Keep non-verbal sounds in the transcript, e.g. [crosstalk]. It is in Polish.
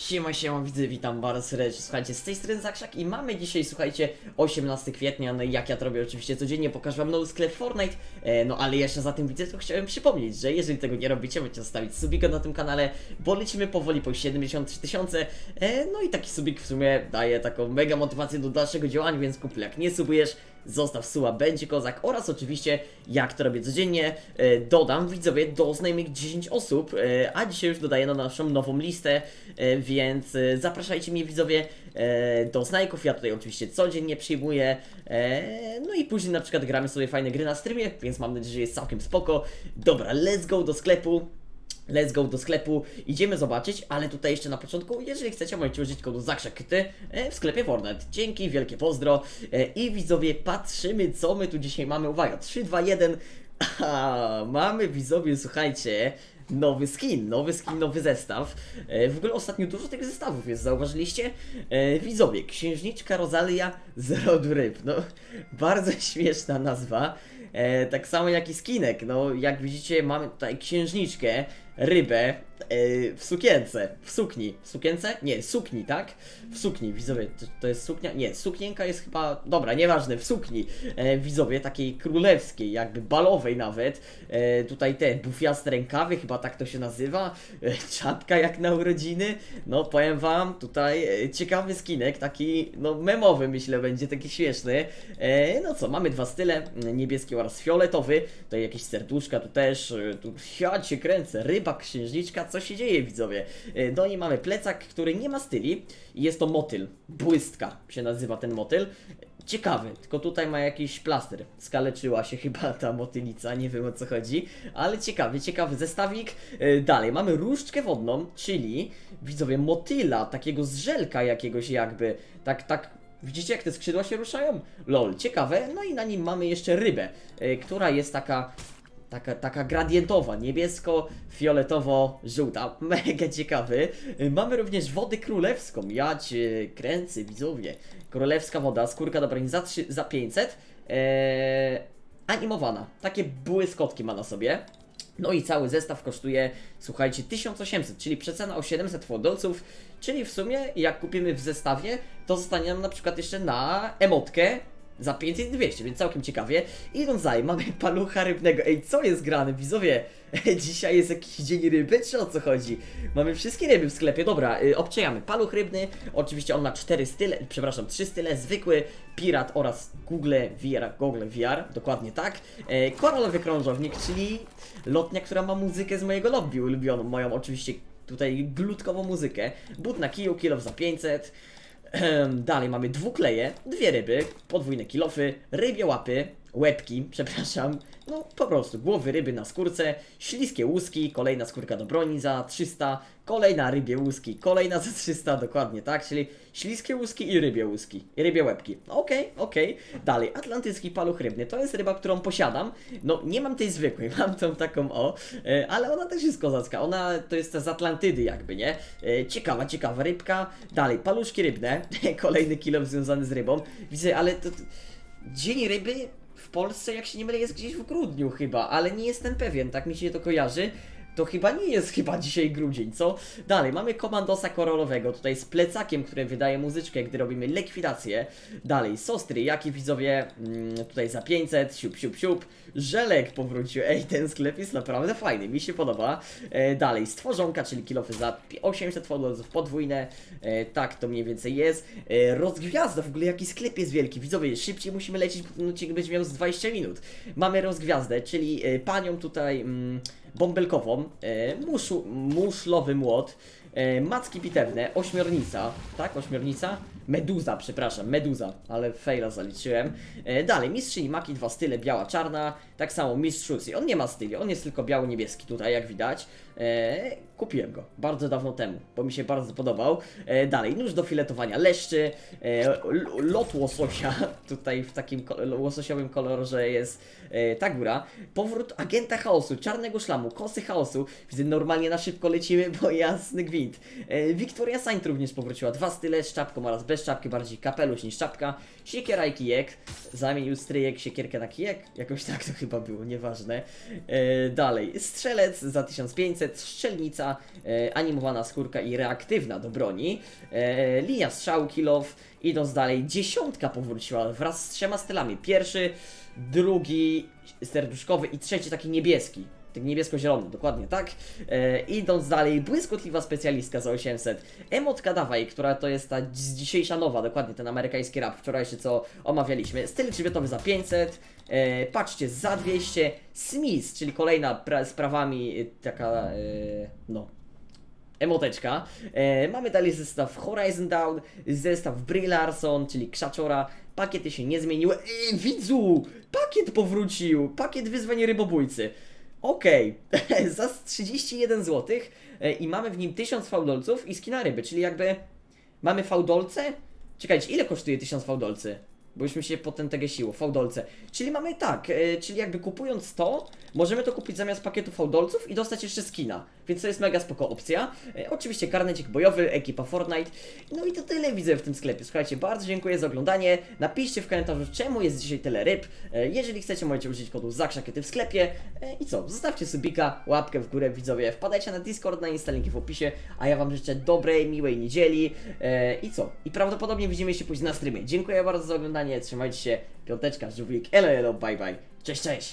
Siema, siema, widzę, witam bardzo serdecznie. Słuchajcie, z tej strony Zakrzak i mamy dzisiaj, słuchajcie, 18 kwietnia, no jak ja to robię? Oczywiście codziennie, pokażę wam nowy sklep Fortnite, e, no ale jeszcze za tym widzę, to chciałem przypomnieć, że jeżeli tego nie robicie, możecie zostawić subika na tym kanale, bo lecimy powoli po 73 tysiące, e, no i taki subik w sumie daje taką mega motywację do dalszego działania, więc kuple, jak nie subujesz, zostaw suba, będzie kozak oraz oczywiście, jak to robię codziennie, e, dodam widzowie do znajomych 10 osób, e, a dzisiaj już dodaję na naszą nową listę, e, więc zapraszajcie mnie widzowie do znajków, ja tutaj oczywiście codziennie przyjmuję, no i później na przykład gramy sobie fajne gry na streamie, więc mam nadzieję, że jest całkiem spoko. Dobra, let's go do sklepu. Let's go do sklepu, idziemy zobaczyć, ale tutaj jeszcze na początku, jeżeli chcecie, możecie użyć kodu ZAKRZAKYTY w sklepie Fortnite. Dzięki, wielkie pozdro E, i widzowie, patrzymy co my tu dzisiaj mamy. Uwaga, 3, 2, 1. Aha, mamy widzowie, słuchajcie, nowy skin, nowy skin, nowy zestaw. E, w ogóle ostatnio dużo tych zestawów jest, zauważyliście? E, widzowie, księżniczka Rosalia z rodu ryb. No, bardzo [laughs] śmieszna nazwa. E, tak samo jak i skinek. No, jak widzicie, mamy tutaj księżniczkę, rybę e, w sukience, w sukni. W sukience? Nie, sukni, tak? W sukni, widzowie, to, to jest suknia? Nie, suknienka jest chyba, dobra, nieważne, w sukni. E, widzowie, takiej królewskiej, jakby balowej nawet. E, tutaj te bufiaste rękawy, chyba tak to się nazywa. E, czapka jak na urodziny. No, powiem wam, tutaj e, ciekawy skinek, taki, no, memowy myślę będzie, taki śmieszny. E, no co, mamy dwa style, niebieski oraz fioletowy. Tutaj jakieś serduszka, tu też, e, tu ja cię kręcę, ryba, księżniczka, co się dzieje widzowie? E, do niej mamy plecak, który nie ma styli i jest to motyl, błystka się nazywa ten motyl. Ciekawy, tylko tutaj ma jakiś plaster. Skaleczyła się [laughs] chyba ta motylica, nie wiem o co chodzi, ale ciekawy, ciekawy zestawik. E, Dalej, mamy różdżkę wodną, czyli widzowie motyla, takiego z żelka jakiegoś jakby, tak, tak Widzicie jak te skrzydła się ruszają? Lol, ciekawe. No i na nim mamy jeszcze rybę, e, która jest taka taka, taka gradientowa, niebiesko-fioletowo-żółta, [laughs] mega ciekawy. Mamy również wodę królewską, ja cię kręcę, widzowie. Królewska woda, skórka do broni za, za 500, eee, animowana, takie błyskotki ma na sobie. No i cały zestaw kosztuje, słuchajcie, 1800, czyli przecena o 700 fodolców, czyli w sumie jak kupimy w zestawie, to zostanie nam na przykład jeszcze na emotkę za 500 i 200, więc całkiem ciekawie. Idąc dalej, mamy [laughs] palucha rybnego. Ej, co jest grane, widzowie? [laughs] Dzisiaj jest jakiś dzień ryby, czy o co chodzi? Mamy wszystkie ryby w sklepie, dobra, y, obczajamy. Paluch rybny, oczywiście on ma 4 style, przepraszam, 3 style, zwykły, pirat oraz Google VR, Google VR, dokładnie tak. E, koralowy krążownik, czyli lotnia, która ma muzykę z mojego lobby ulubioną, moją oczywiście tutaj glutkową muzykę. But na kiju, kilof za 500. [clears throat] Dalej mamy dwukleje, dwie ryby, podwójne kilofy, rybie łapy, łebki, [laughs] przepraszam, no po prostu głowy ryby na skórce, śliskie łuski, kolejna skórka do broni za 300, kolejna rybie łuski, kolejna za 300, dokładnie tak, czyli śliskie łuski i rybie łuski, i rybie łebki. Okej, okej. Dalej, atlantycki paluch rybny, to jest ryba, którą posiadam, no nie mam tej zwykłej, [laughs] mam tą taką o, e, ale ona też jest kozacka, ona to jest z Atlantydy jakby, nie? E, Ciekawa, ciekawa rybka. Dalej, paluszki rybne, [laughs] kolejny kilo związany z rybą. Widzę, ale to... Dzień ryby w Polsce, jak się nie mylę, jest gdzieś w grudniu chyba, ale nie jestem pewien, tak mi się to kojarzy. To chyba nie jest chyba dzisiaj grudzień, co? Dalej, mamy komandosa korolowego, tutaj z plecakiem, który wydaje muzyczkę, gdy robimy likwidację. Dalej, sostry, jakie widzowie, mm, tutaj za 500, siup, siup, siup. Żelek powrócił, ej, ten sklep jest naprawdę fajny, mi się podoba. E, dalej, stworzonka, czyli kilofy za 800 fodolców podwójne, e, tak to mniej więcej jest. E, rozgwiazda, w ogóle jaki sklep jest wielki, widzowie, szybciej musimy lecieć, bo odcinek będzie miał z 20 minut. Mamy rozgwiazdę, czyli e, panią tutaj... Mm, bąbelkową, e, muszu, muszlowy młot, e, macki pitewne, ośmiornica, tak, ośmiornica? Meduza, przepraszam, meduza, ale fejla zaliczyłem. E, dalej, mistrzyni maki, dwa style, biała, czarna, tak samo mistrz Lucy, on nie ma styli, on jest tylko biało-niebieski tutaj, jak widać. Kupiłem go bardzo dawno temu, bo mi się bardzo podobał. Dalej, nóż do filetowania leszczy, lot łososia, [laughs] tutaj w takim łososiowym kolorze jest ta góra. Powrót agenta chaosu, czarnego szlamu, kosy chaosu. Widzę, normalnie na szybko lecimy, bo jasny gwint. E, Victoria Saint również powróciła. Dwa style z czapką oraz bez czapki, bardziej kapelusz niż czapka. Siekiera i kijek. Zamienił stryjek siekierkę na kijek. Jakoś tak to chyba było, nieważne. E, dalej, strzelec za 1500. set strzelnica, e, animowana skórka i reaktywna do broni, e, linia strzału kill off, idąc dalej, dziesiątka powróciła wraz z trzema stylami. Pierwszy, drugi serduszkowy i trzeci taki niebieski. Tak niebiesko-zielony, dokładnie tak. E, idąc dalej, błyskotliwa specjalistka za 800. Emotka Dawaj, która to jest ta dzi- dzisiejsza nowa, dokładnie ten amerykański rap, wczorajszy co omawialiśmy. Styl grzbietowy za 500. E, patrzcie, za 200. Smith, czyli kolejna pra- z prawami e, taka, e, no, emoteczka. E, mamy dalej zestaw Horizon Down, zestaw Brie Larson, czyli Krzaczora. Pakiety się nie zmieniły. Ej, widzu! Pakiet powrócił! Pakiet wyzwanie rybobójcy. Okej, [laughs] za 31 zł i mamy w nim 1000 fałdolców i skina ryby, czyli jakby mamy fałdolce? Czekajcie, ile kosztuje 1000 fałdolcy? Bo już mi się potem tego siło, fałdolce. Czyli mamy tak, e, czyli jakby kupując to, możemy to kupić zamiast pakietu fałdolców i dostać jeszcze skina. Więc to jest mega spoko opcja. E, oczywiście karnecik bojowy, ekipa Fortnite. No i to tyle widzę w tym sklepie. Słuchajcie, bardzo dziękuję za oglądanie. Napiszcie w komentarzu, czemu jest dzisiaj tyle ryb. E, jeżeli chcecie, możecie użyć kodu ZAKSZAKIETY w sklepie. E, I co, zostawcie subika, łapkę w górę widzowie, wpadajcie na Discord, na Insta, linki w opisie. A ja Wam życzę dobrej, miłej niedzieli. E, I co? I prawdopodobnie widzimy się później na streamie. Dziękuję bardzo za oglądanie, trzymajcie się. Piąteczka, żółwik, elo, elo, bye bye. Cześć, cześć!